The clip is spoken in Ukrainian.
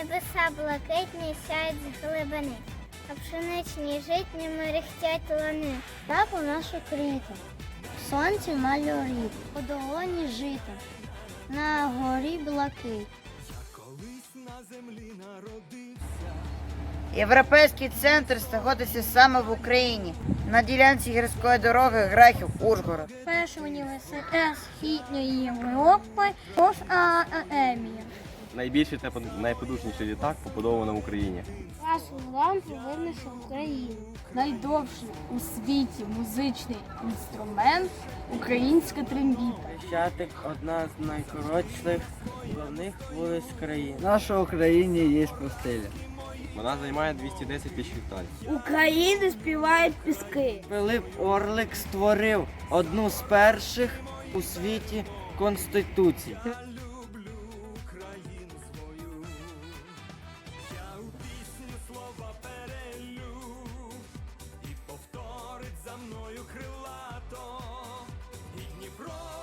Небеса блакитні сяють з глибини, а пшеничні житні мерехтять лани. Так у нас Україна. В сонці малюрі, по долоні жита, на горі блакить. Європейський центр знаходиться саме в Україні на ділянці гірської дороги Грахів Ужгород. Перший університет Східної Європи Росаемія. Найбільший та найпотужніший літак побудовано в Україні. Нашу лампу винесе в Україну. Найдовший у світі музичний інструмент українська трембіта. Хрещатик одна з найкоротших головних вулиць країни. В нашій Україні є пустеля. Вона займає 210 тисяч гектарів. України співають піски. Пилип Орлик створив одну з перших у світі конституцій. крилато і Дніпро.